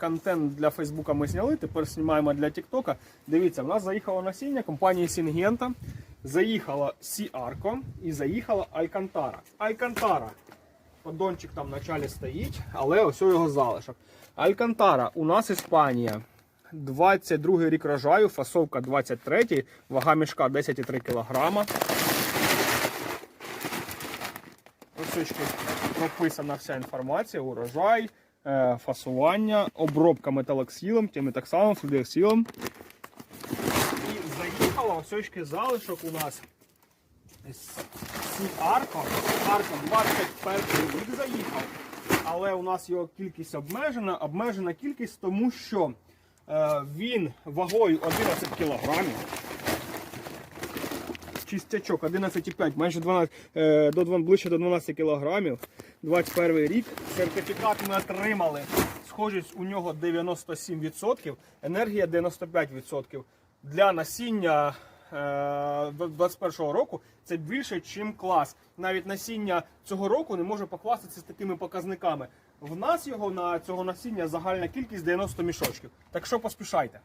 контент для Фейсбука ми зняли, тепер знімаємо для Тіктока. Дивіться, в нас заїхало насіння компанії Сінгента, заїхала Сіарко і заїхала Алькантара. Алькантара. Поддончик там в началі стоїть, але ось його залишок. Алькантара, у нас Іспанія. 22 рік рожаю, фасовка 23, вага мішка 10,3 кг. Трошечки прописана вся інформація, урожай, фасування, обробка металоксилом, тимітоксалом, флюдіоксилом. І заїхала осечки залишок у нас Арко. Арко 21 рік заїхав. Але у нас його кількість обмежена. Обмежена кількість, тому що е, він вагою 11 кілограмів. Чистячок 11,5, майже 12, е, до 12, ближче до 12 кілограмів. 21 рік. Сертифікат ми отримали. Схожість у нього 97%, енергія 95%. Для насіння е, 21 року це більше, ніж клас. Навіть насіння цього року не може похвастатися з такими показниками. В нас його на цього насіння загальна кількість 90 мішочків. Так що поспішайте.